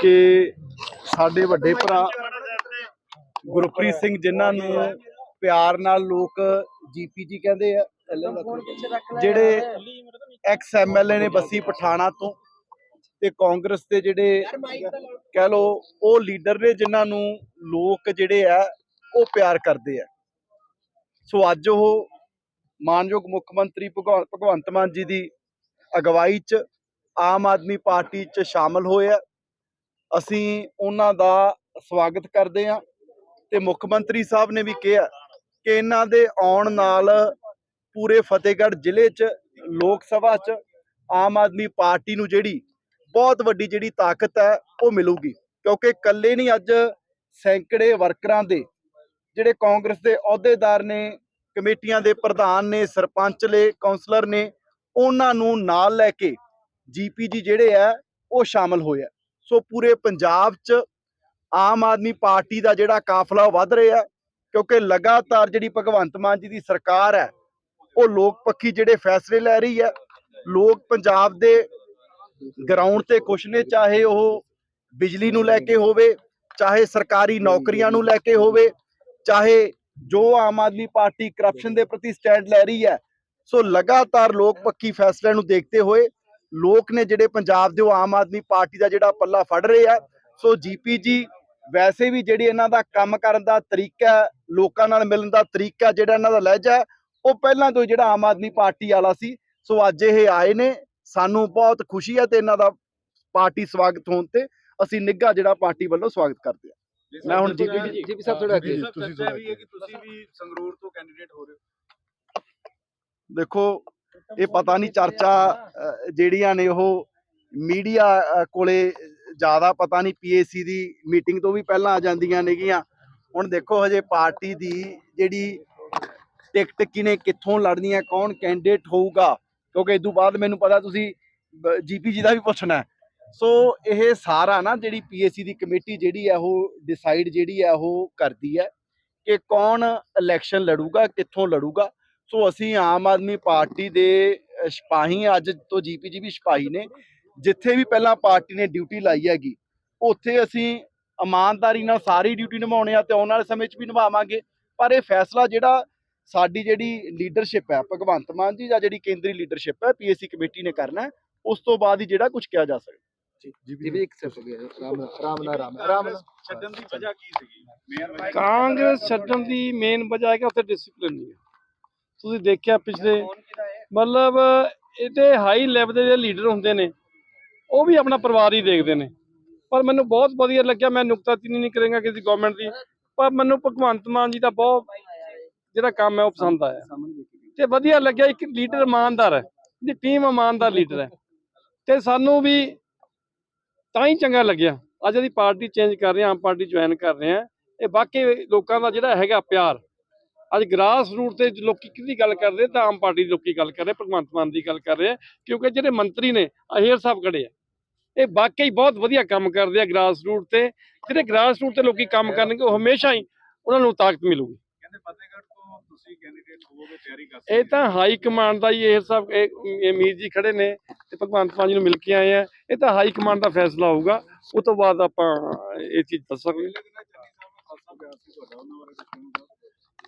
ਕਿ ਸਾਡੇ ਵੱਡੇ ਭਰਾ ਗੁਰਪ੍ਰੀਤ ਸਿੰਘ ਜਿਨ੍ਹਾਂ ਨੂੰ ਪਿਆਰ ਨਾਲ ਲੋਕ ਜੀਪੀਜੀ ਕਹਿੰਦੇ ਆ, ਜਿਹੜੇ ਐਕਸ ਐਮਐਲਏ ਨੇ ਬੱਸੀ ਪਠਾਣਾ ਤੋਂ ਤੇ ਕਾਂਗਰਸ ਦੇ ਜਿਹੜੇ ਕਹਿ ਲੋ ਉਹ ਲੀਡਰ ਨੇ ਜਿਨ੍ਹਾਂ ਨੂੰ ਲੋਕ ਜਿਹੜੇ ਆ, ਉਹ ਪਿਆਰ ਕਰਦੇ ਆ। ਸੋ ਅੱਜ ਉਹ ਮਾਨਯੋਗ ਮੁੱਖ ਮੰਤਰੀ ਭਗਵ- ਭਗਵੰਤ ਮਾਨ ਜੀ ਦੀ ਅਗਵਾਈ 'ਚ ਆਮ ਆਦਮੀ ਪਾਰਟੀ 'ਚ ਸ਼ਾਮਲ ਹੋਏ ਆ। ਅਸੀਂ ਉਹਨਾਂ ਦਾ ਸਵਾਗਤ ਕਰਦੇ ਹਾਂ ਤੇ ਮੁੱਖ ਮੰਤਰੀ ਸਾਹਿਬ ਨੇ ਵੀ ਕਿਹਾ ਕਿ ਇਹਨਾਂ ਦੇ ਆਉਣ ਨਾਲ ਪੂਰੇ ਫਤਿਹਗੜ੍ਹ ਜ਼ਿਲ੍ਹੇ 'ਚ, ਲੋਕ ਸਭਾ 'ਚ ਆਮ ਆਦਮੀ ਪਾਰਟੀ ਨੂੰ ਜਿਹੜੀ ਬਹੁਤ ਵੱਡੀ ਜਿਹੜੀ ਤਾਕਤ ਹੈ, ਉਹ ਮਿਲੂਗੀ। ਕਿਉਂਕਿ ਇਕੱਲੇ ਨਹੀਂ, ਅੱਜ ਸੈਂਕੜੇ ਵਰਕਰਾਂ ਦੇ ਜਿਹੜੇ ਕਾਂਗਰਸ ਦੇ ਅਹੁਦੇਦਾਰ ਨੇ, ਕਮੇਟੀਆਂ ਦੇ ਪ੍ਰਧਾਨ ਨੇ, ਸਰਪੰਚ ਨੇ ਕਾਉਂਸਲਰ ਨੇ, ਉਹਨਾਂ ਨੂੰ ਨਾਲ ਲੈ ਕੇ ਜੀਪੀਜੀ ਜਿਹੜੇ ਆ ਉਹ ਸ਼ਾਮਲ ਹੋਏ ਆ। ਸੋ ਪੂਰੇ ਪੰਜਾਬ 'ਚ ਆਮ ਆਦਮੀ ਪਾਰਟੀ ਦਾ ਜਿਹੜਾ ਕਾਫਲਾ ਉਹ ਵੱਧ ਰਿਹਾ ਕਿਉਂਕਿ ਲਗਾਤਾਰ ਜਿਹੜੀ ਭਗਵੰਤ ਮਾਨ ਜੀ ਦੀ ਸਰਕਾਰ ਹੈ, ਉਹ ਲੋਕ ਪੱਖੀ ਜਿਹੜੇ ਫੈਸਲੇ ਲੈ ਰਹੀ ਹੈ, ਲੋਕ ਪੰਜਾਬ ਦੇ ਗਰਾਊਂਡ ਤੇ ਕੁਛ ਨੇ, ਚਾਹੇ ਉਹ ਬਿਜਲੀ ਨੂੰ ਲੈ ਕੇ ਹੋਵੇ, ਚਾਹੇ ਸਰਕਾਰੀ ਨੌਕਰੀਆਂ ਨੂੰ ਲੈ ਕੇ ਹੋਵੇ, ਚਾਹੇ ਜੋ ਆਮ ਆਦਮੀ ਪਾਰਟੀ ਕਰਪਸ਼ਨ ਦੇ ਪ੍ਰਤੀ ਸਟੈਂਡ ਲੈ ਰਹੀ ਹੈ, ਸੋ ਲਗਾਤਾਰ ਲੋਕ ਪੱਖੀ ਫੈਸਲਿਆਂ ਨੂੰ ਦੇਖਦੇ ਹੋਏ ਲੋਕ ਨੇ ਜਿਹੜੇ ਪੰਜਾਬ ਦੇ ਉਹ ਆਮ ਆਦਮੀ ਪਾਰਟੀ ਦਾ ਜਿਹੜਾ ਪੱਲਾ ਫੜ ਰਹੇ ਆ। ਸੋ ਜੀਪੀਜੀ ਵੈਸੇ ਵੀ ਜਿਹੜੀ ਇਹਨਾਂ ਦਾ ਕੰਮ ਕਰਨ ਦਾ ਤਰੀਕਾ ਲੋਕਾਂ ਨਾਲ ਮਿਲਣ ਦਾ ਤਰੀਕਾ ਜਿਹੜਾ ਇਹਨਾਂ ਦਾ ਲਹਿਜਾ ਹੈ, ਉਹ ਪਹਿਲਾਂ ਤੋਂ ਜਿਹੜਾ ਆਮ ਆਦਮੀ ਪਾਰਟੀ ਵਾਲਾ ਸੀ। ਸੋ ਅੱਜ ਇਹ ਆਏ ਨੇ ਸਾਨੂੰ ਬਹੁਤ ਖੁਸ਼ੀ ਹੈ ਤੇ ਇਹਨਾਂ ਦਾ ਪਾਰਟੀ ਸਵਾਗਤ ਹੋਣ ਤੇ ਅਸੀਂ ਨਿੱਘਾ ਜਿਹੜਾ ਪਾਰਟੀ ਵੱਲੋਂ ਸਵਾਗਤ ਕਰਦੇ ਹਾਂ ਮੈਂ ਹੁਣ ਜੀਪੀ ਜੀਪੀ ਸਾਹਿਬ ਥੋੜਾ ਅੱਗੇ। ਤੁਸੀਂ ਵੀ ਹੈ ਕਿ ਤੁਸੀਂ ਵੀ ਸੰਗਰੂਰ ਤੋਂ ਕੈਂਡੀਡੇਟ ਹੋ ਰਹੇ ਹੋ। ਦੇਖੋ ਇਹ ਪਤਾ ਨਹੀਂ ਚਰਚਾ ਜਿਹੜੀਆਂ ਨੇ ਉਹ ਮੀਡੀਆ ਕੋਲੇ ਜ਼ਿਆਦਾ ਪਤਾ ਨਹੀਂ ਪੀਏਸੀ ਦੀ ਮੀਟਿੰਗ ਤੋਂ ਵੀ ਪਹਿਲਾਂ ਆ ਜਾਂਦੀਆਂ ਨੇਗੀਆਂ। ਹੁਣ ਦੇਖੋ ਹਜੇ ਪਾਰਟੀ ਦੀ ਜਿਹੜੀ ਟਿਕਟ ਕਿਨੇ ਕਿੱਥੋਂ ਲੜਨੀ ਹੈ ਕੌਣ ਕੈਂਡੀਡੇਟ ਹੋਊਗਾ, ਕਿਉਂਕਿ ਇਸ ਤੋਂ ਬਾਅਦ ਮੈਨੂੰ ਪਤਾ ਤੁਸੀਂ ਜੀਪੀਜੀ ਦਾ ਵੀ ਪੁੱਛਣਾ ਸੋ ਇਹ ਸਾਰਾ ਨਾ ਜਿਹੜੀ ਪੀਏਸੀ ਦੀ ਕਮੇਟੀ ਜਿਹੜੀ ਹੈ, ਉਹ ਡਿਸਾਈਡ ਜਿਹੜੀ ਹੈ, ਉਹ ਕਰਦੀ ਹੈ ਕਿ ਕੌਣ ਇਲੈਕਸ਼ਨ ਲੜੂਗਾ, ਕਿੱਥੋਂ ਲੜੂਗਾ। ਸੋ ਅਸੀਂ ਆਮ ਆਦਮੀ ਪਾਰਟੀ ਦੇ ਸਿਪਾਹੀ ਅੱਜ ਤੋਂ ਜੀਪੀਜੀ ਵੀ ਸਿਪਾਹੀ ਨੇ। ਜਿੱਥੇ ਵੀ ਪਹਿਲਾਂ ਪਾਰਟੀ ਨੇ ਡਿਊਟੀ ਲਾਈ ਹੈਗੀ ਉੱਥੇ ਅਸੀਂ ਇਮਾਨਦਾਰੀ ਨਾਲ ਸਾਰੀ ਡਿਊਟੀ ਨਿਭਾਉਣੇ ਆ ਤੇ ਆਉਣ ਵਾਲੇ ਸਮੇਂ 'ਚ ਵੀ ਨਿਭਾਵਾਂਗੇ। ਪਰ ਇਹ ਫੈਸਲਾ ਜਿਹੜਾ ਸਾਡੀ ਜਿਹੜੀ ਲੀਡਰਸ਼ਿਪ ਹੈ ਭਗਵੰਤ ਮਾਨ ਜੀ ਜਾਂ ਜਿਹੜੀ ਕੇਂਦਰੀ ਲੀਡਰਸ਼ਿਪ ਹੈ ਪੀਐਸਸੀ ਕਮੇਟੀ ਨੇ ਕਰਨਾ ਹੈ ਉਸ ਤੋਂ ਬਾਅਦ ਹੀ ਜਿਹੜਾ ਕੁਝ ਕਿਹਾ ਜਾ ਸਕਦਾ ਜੀਪੀ ਇੱਕ ਸੈਕੰਡ ਹੋ ਗਿਆ ਰਾਮ ਨਾਲ ਰਾਮ ਨਾਲ ਰਾਮ ਰਾਮ ਨਾਲ ਛੱਡਣ ਦੀ ਵਜ੍ਹਾ ਕੀ ਸੀਗੀ? ਮੇਅਰ ਕਾਂਗਰਸ ਛੱਡਣ ਦੀ ਮੇਨ ਵਜ੍ਹਾ ਹੈ ਕਿ ਉੱਥੇ ਡਿਸਪਲਿਨ ਨਹੀਂ ਹੈ। ਤੁਸੀਂ ਦੇਖਿਆ ਪਿਛਲੇ ਮਤਲਬ ਇਹਦੇ ਹਾਈ ਲੈਵਲ ਦੇ ਜਿਹੜੇ ਲੀਡਰ ਹੁੰਦੇ ਨੇ, ਉਹ ਵੀ ਆਪਣਾ ਪਰਿਵਾਰ ਹੀ ਦੇਖਦੇ ਨੇ। ਪਰ ਮੈਨੂੰ ਬਹੁਤ ਵਧੀਆ ਲੱਗਿਆ, ਮੈਂ ਨੁਕਤਾਚੀਨੀ ਨਹੀਂ ਕਰਾਂਗਾ ਕਿਸੇ ਗਵਰਨਮੈਂਟ ਦੀ, ਪਰ ਮੈਨੂੰ ਭਗਵੰਤ ਮਾਨ ਜੀ ਦਾ ਬਹੁਤ ਜਿਹੜਾ ਕੰਮ ਹੈ, ਉਹ ਪਸੰਦ ਆਇਆ। ਤੇ ਵਧੀਆ ਲੱਗਿਆ, ਇੱਕ ਲੀਡਰ ਇਮਾਨਦਾਰ ਹੈ ਦੀ ਟੀਮ ਇਮਾਨਦਾਰ ਲੀਡਰ ਹੈ। ਤੇ ਸਾਨੂੰ ਵੀ ਤਾਂ ਹੀ ਚੰਗਾ ਲੱਗਿਆ, ਅੱਜ ਅਸੀਂ ਪਾਰਟੀ ਚੇਂਜ ਕਰ ਰਹੇ ਹਾਂ, ਆਮ ਪਾਰਟੀ ਜੁਆਇਨ ਕਰ ਰਹੇ ਹਾਂ। ਇਹ ਬਾਕੀ ਲੋਕਾਂ ਦਾ ਜਿਹੜਾ ਹੈਗਾ ਪਿਆਰ। ਅੱਜ ਗ੍ਰਾਸ ਰੂਟ ਤੇ ਲੋਕੀ ਕਿਹਦੀ ਗੱਲ ਕਰਦੇ ਤਾਂ ਆਮ ਪਾਰਟੀ ਦੇ ਲੋਕੀ ਗੱਲ ਕਰ ਰਹੇ ਭਗਵੰਤ ਮਾਨ ਦੀ ਗੱਲ ਕਰ ਰਹੇ ਕਿਉਂਕਿ ਜਿਹੜੇ ਮੰਤਰੀ ਨੇ ਅਹੀਰ ਸਾਹਿਬ ਖੜੇ ਆ। ਇਹ ਵਾਕਈ ਬਹੁਤ ਵਧੀਆ ਕੰਮ ਕਰਦੇ ਆ ਗ੍ਰਾਸ ਰੂਟ ਤੇ। ਜਿਹੜੇ ਗ੍ਰਾਸ ਰੂਟ ਤੇ ਲੋਕੀ ਕੰਮ ਕਰਨਗੇ ਉਹ ਹਮੇਸ਼ਾ ਹੀ ਉਹਨਾਂ ਨੂੰ ਤਾਕਤ ਮਿਲੂਗੀ। ਕਹਿੰਦੇ ਫਤਿਹਗੜ੍ਹ ਤੋਂ ਤੁਸੀਂ ਕੈਂਡੀਡੇਟ ਹੋਵੋਗੇ ਤਿਆਰੀ ਕਰ ਇਹ ਤਾਂ ਹਾਈ ਕਮਾਂਡ ਦਾ ਹੀ ਇਹ ਸਭ ਇਹ ਇਹ ਮੀਰ ਜੀ ਖੜੇ ਨੇ ਤੇ ਭਗਵੰਤ ਮਾਨ ਜੀ ਨੂੰ ਮਿਲ ਕੇ ਆਏ ਆ। ਇਹ ਤਾਂ ਹਾਈ ਕਮਾਂਡ ਦਾ ਫੈਸਲਾ ਹੋਊਗਾ। ਉਸ ਤੋਂ ਬਾਅਦ ਆਪਾਂ ਇਹ ਚੀਜ਼ ਦੱਸ ਸਕਦੇ ਹਾਂ। ਲੱਗਦਾ ਚੰਨੀ ਸਾਹਿਬ ਨੂੰ ਖਾਲਸਾ ਪਿਆਰ ਸੀ ਤੁਹਾਡਾ ਉਹਨਾਂ ਬਾਰੇ ਕੁਝ ਕਹੋਗੇ ਕਿ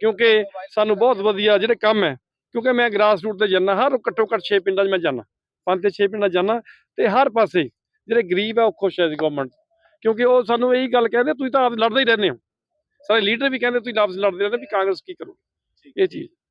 ਕਿਉਂਕਿ ਸਾਨੂੰ ਬਹੁਤ ਵਧੀਆ ਜਿਹੜੇ ਕੰਮ ਹੈ ਕਿਉਂਕਿ ਮੈਂ ਗ੍ਰਾਸ ਰੂਟ ਤੇ ਜਾਂਦਾ ਹਰ ਘੱਟੋ ਘੱਟ 6 ਪਿੰਡਾਂ 'ਚ ਮੈਂ ਜਾਂਦਾ ਪੰਜ ਤੇ 6 ਪਿੰਡਾਂ 'ਚ ਜਾਂਦਾ ਤੇ ਹਰ ਪਾਸੇ ਜਿਹੜੇ ਗਰੀਬ ਹੈ ਉਹ ਖੁਸ਼ ਹੈ ਗਵਰਨਮੈਂਟ ਕਿਉਂਕਿ ਉਹ ਸਾਨੂੰ ਇਹੀ ਗੱਲ ਕਹਿੰਦੇ ਤੁਸੀਂ ਤਾਂ ਆਪ ਲੜਦੇ ਹੀ ਰਹਿੰਦੇ ਹੋ। ਸਾਰੇ ਲੀਡਰ ਵੀ ਕਹਿੰਦੇ ਤੁਸੀਂ ਆਪਸ ਲੜਦੇ ਰਹਿੰਦੇ ਵੀ ਕਾਂਗਰਸ ਕੀ ਕਰੂ ਇਹ ਚੀਜ਼।